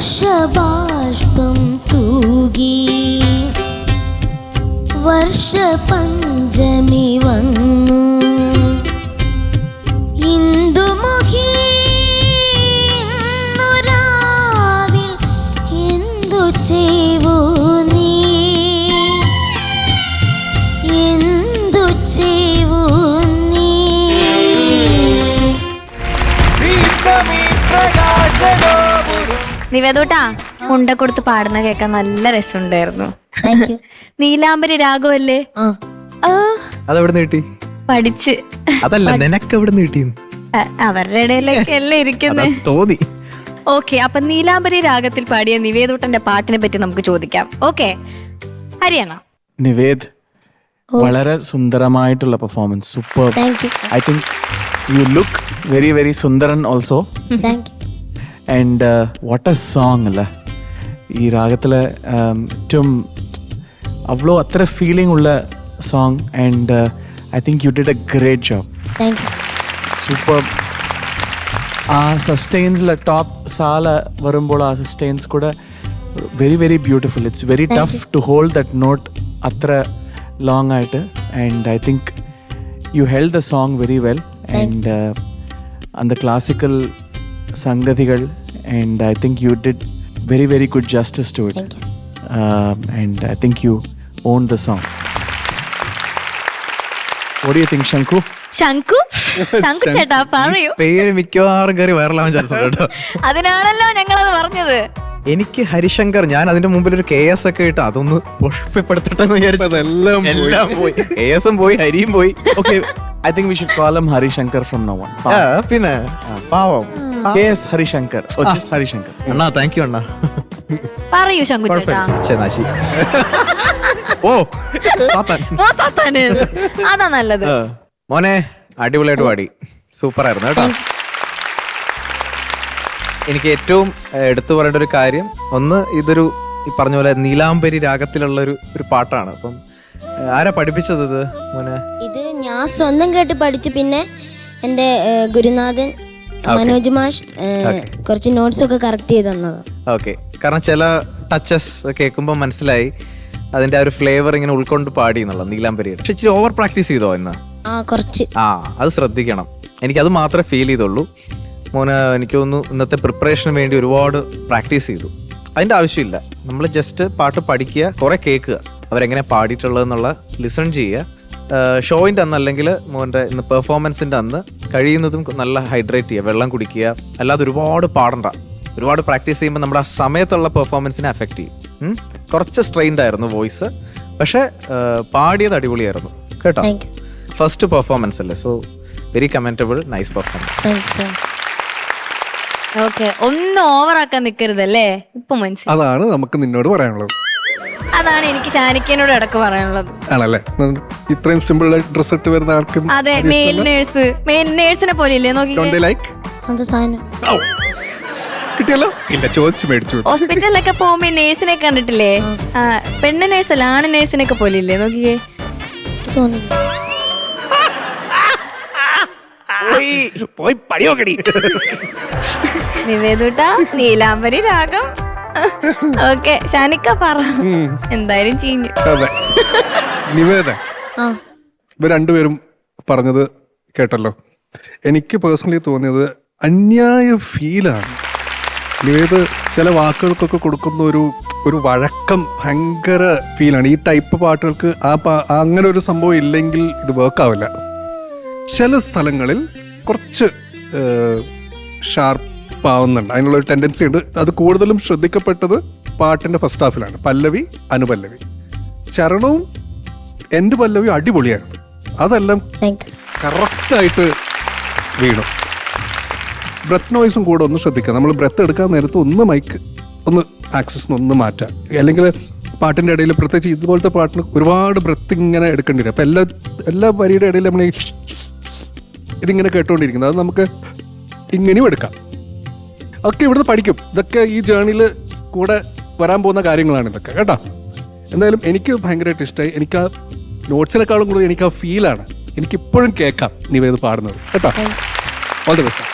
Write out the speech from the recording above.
വർഷബാഷ്പം തൂകി. വർഷപഞ്ചമി വന്നു. ഇന്ദുമുഖി രാവിൽ എന്തു ചെയ്വു നീ. എന്തു ചെയ്വു നീ. പ്രകാശഗോപുരം നിവേദോട്ടാ മുണ്ട കൊടുത്ത് പാടുന്ന കേൾക്കാൻ നല്ല രസമുണ്ടായിരുന്നു. നീലാംബരി രാഘവല്ലേ? അതെവിടെ കിട്ടി? പഠിച്ച്. അതല്ല നിനക്ക് എവിടെ കിട്ടി? അവരുടെ ഇടയിലൊക്കെ അല്ലേ ഇരിക്കുന്നത് തോന്നി. ഓക്കെ അപ്പൊ നീലാംബരി രാഗത്തിൽ പാടിയ നിവേദൂട്ടന്റെ പാട്ടിനെ പറ്റി നമുക്ക് ചോദിക്കാം. ഓക്കെ ഹരിയാണ. നിവേദ് വളരെ സുന്ദരമായിട്ടുള്ള performance super I think you look very very Sundaran also thank you and what a song അല്ലേ ഈ രാഗത്തിൽ ഏറ്റവും അவ்வளோ അത്ര ഫീലിംഗ് ഉള്ള song and I think you did a great job super ആ സസ്റ്റെയിൻസിൽ ടോപ്പ് സാല വരുമ്പോൾ ആ സസ്റ്റെയിൻസ് കൂടെ very very beautiful it's very tough to hold that note അത്ര ലോങ് ആയിട്ട് and I think you held the song very well and അന്ത classical സംഗതികൾ and I think you did very very good justice to it you. You and I think you on the song. What do you think, Shanku? Shanku Shanku ചേട്ടാ പറയൂ. പേര് മിക്കവാറും കയറി വൈറലാവാൻ chance ഉണ്ട് കേട്ടോ. അതിനാണല്ലോ ഞങ്ങളത് പറഞ്ഞത്. എനിക്ക് ഹരിശങ്കർ ഞാൻ അതിന്റെ മുമ്പിൽ ഒരു കെ എസ് ഒക്കെ ഇട്ട് അതൊന്ന് പുഷ്പപ്പെടുത്തട്ടെന്ന് വിചാരിച്ചു. അതെല്ലാം പോയി. എല്ലാം പോയി. കെ എസും പോയി ഹരിയും പോയി. Okay, I think we should call him Hari Shankar from now on. ആ, പിന്നെ. പാവം. K.S. എസ് ഹരിശങ്കർ. Shankar. അണ്ണാ താങ്ക് യു അണ്ണാ. പറയൂ ശംഖു ചേട്ടാ. ഛെ, നാശി. ഓ സത്താന് അതാ നല്ലത്. ആ, മോനെ അടിപൊളിയായിട്ട് പാടി. സൂപ്പർ ആയിരുന്നു കേട്ടോ. എനിക്ക് ഏറ്റവും ഏഹ്, എടുത്തു പറയേണ്ട ഒരു കാര്യം ഒന്ന് ഇതൊരു ഈ പറഞ്ഞ പോലെ നീലാംബരി രാഗത്തിലുള്ള ഒരു ഒരു പാട്ടാണ്. അപ്പം ഏഹ്, ആരാ പഠിപ്പിച്ചത് ഇത് മോനെ? ഇത് ഞാൻ സ്വന്തം കേട്ട് പഠിച്ചു. പിന്നെ എന്റെ ഏഹ്, ഗുരുനാഥൻ മനോജ് മാഷ് കുറച്ച് നോട്ട്സ് ഒക്കെ കറക്റ്റ് ചെയ്ത് തന്നത്. ഓക്കെ കാരണം ചില ടച്ചസ് കേൾക്കുമ്പോൾ മനസ്സിലായി അതിന്റെ ആ ഒരു ഫ്ലേവർ ഇങ്ങനെ ഉൾക്കൊണ്ട് പാടി എന്നുള്ള നീലാംബരിയുടെ പക്ഷെ ഇച്ചിരി ഓവർ പ്രാക്ടീസ് ചെയ്തോ എന്ന് ആ കുറച്ച്. ആ അത് ശ്രദ്ധിക്കണം. എനിക്ക് അത് മാത്രമേ ഫീൽ ചെയ്തുള്ളൂ. മോന് എനിക്ക് തോന്നുന്നു ഇന്നത്തെ പ്രിപ്പറേഷന് വേണ്ടി ഒരുപാട് പ്രാക്ടീസ് ചെയ്തു. അതിന്റെ ആവശ്യമില്ല. നമ്മൾ ജസ്റ്റ് പാട്ട് പഠിക്കുക കുറെ കേൾക്കുക. അവരെങ്ങനെ പാടിയിട്ടുള്ളതെന്നുള്ള ലിസൺ ചെയ്യുക. ഷോയിന്റെ അന്ന് അല്ലെങ്കിൽ മോന്റെ ഇന്ന് പെർഫോമൻസിന്റെ അന്ന് കഴിയുന്നതും നല്ല ഹൈഡ്രേറ്റ് ചെയ്യുക വെള്ളം കുടിക്കുക. അല്ലാതെ ഒരുപാട് പാടണ്ട. ഒരുപാട് പ്രാക്ടീസ് ചെയ്യുമ്പോൾ നമ്മുടെ ആ സമയത്തുള്ള പെർഫോമൻസിനെ അഫക്റ്റ് ചെയ്യും? കുറച്ച് സ്ട്രെയിൻഡ് ആയിരുന്നു വോയിസ് പക്ഷേ പാടിയത് അടിപൊളിയായിരുന്നു. കേട്ടോ? ഫസ്റ്റ് പെർഫോമൻസ് അല്ലേ? So very commendable nice performance okay ഒന്ന് ഓവറാക്കാൻ നിക്കരുതല്ലേ? ഇപ്പൊ മനസ്സിലായി. അതാണ് നമുക്ക് നിന്നോട് പറയാനുള്ളത്. അതാണ് എനിക്ക് ഷാനിക്കനോട് ഇടയ്ക്ക് പറയാനുള്ളത്. ആണല്ലേ? ഇത്രയും സിമ്പിൾ ഡ്രസ് ഇട്ട് വരുന്ന ആൾക്ക് അതെ മെയിൽ നേഴ്സ് മെയിൽ നേഴ്സിനെ പോലെ ഇല്ലേ നോക്കി ലൈക്ക് കിട്ടിയല്ലോ? ഇല്ല ചോദിച്ചു മേടിച്ചു. ഹോസ്പിറ്റലിലൊക്കെ പോകുമ്പോ നേഴ്സിനെ കണ്ടിട്ടില്ലേ? ആ, പെണ്ണ് നേഴ്സല്ല ആണ് നേഴ്സിനൊക്കെ പോലെ ഇല്ലേ നോക്കിയേ പോയി പടി നോക്കടി നിവേദൂട്ട നീലാംബരി രാഗം. ഓക്കെ ഷാനിക്ക പറ. എന്തായാലും ചീഞ്ഞു അതെ. നിവേദ. ആ. ഇവർ രണ്ടുപേരും പറഞ്ഞത് കേട്ടല്ലോ. എനിക്ക് പേഴ്സണലി തോന്നിയത് അന്യായ ഫീലാണ് നിവേദ് ചില വാക്കുകൾക്കൊക്കെ കൊടുക്കുന്ന ഒരു ഒരു വഴക്കം ഭയങ്കര ഫീലാണ് ഈ ടൈപ്പ് പാട്ടുകൾക്ക് ആ പാ- ആ അങ്ങനെ ഒരു സംഭവം ഇല്ലെങ്കിൽ ഇത് വർക്കാവില്ല ചില സ്ഥലങ്ങളിൽ കുറച്ച് ഷാർപ്പ് ആവുന്നുണ്ട് അതിനുള്ള ഒരു ടെൻഡൻസി ഉണ്ട്. അത് കൂടുതലും ശ്രദ്ധിക്കപ്പെട്ടത് പാട്ടിന്റെ ഫസ്റ്റ് ഹാഫിലാണ് പല്ലവി അനുപല്ലവി. ചരണവും എന്റെ പല്ലവി അടിപൊളിയായിരുന്നു അതെല്ലാം കറക്റ്റായിട്ട് വീണു. ബ്രത്ത് നോയ്സും കൂടെ ഒന്ന് ശ്രദ്ധിക്കുക നമ്മൾ ബ്രത്ത് എടുക്കാൻ നേരത്ത് ഒന്ന് മൈക്ക് ഒന്ന് ആക്സസ് ഒന്ന് മാറ്റാം. അല്ലെങ്കിൽ പാട്ടിന്റെ ഇടയിൽ പ്രത്യേകിച്ച് ഇതുപോലത്തെ പാട്ടിന് ഒരുപാട് ബ്രത്ത് ഇങ്ങനെ എടുക്കേണ്ടി വരും. അപ്പം എല്ലാ എല്ലാ വരിയുടെ ഇടയിൽ നമ്മൾ ഇതിങ്ങനെ കേട്ടുകൊണ്ടിരിക്കുന്നത് അത് നമുക്ക് ഇങ്ങനെയും എടുക്കാം. ഒക്കെ ഇവിടുന്ന് പഠിക്കും. ഇതൊക്കെ ഈ ജേണിയിൽ കൂടെ വരാൻ പോകുന്ന കാര്യങ്ങളാണ് ഇതൊക്കെ കേട്ടോ? എന്തായാലും എനിക്ക് ഭയങ്കരമായിട്ട് ഇഷ്ടമായി എനിക്ക് ആ നോട്ട്സിനെക്കാളും കൂടുതൽ എനിക്ക് ആ ഫീലാണ് എനിക്കിപ്പോഴും കേൾക്കാം നിവേദ് പാടുന്നത്. കേട്ടോ? All the best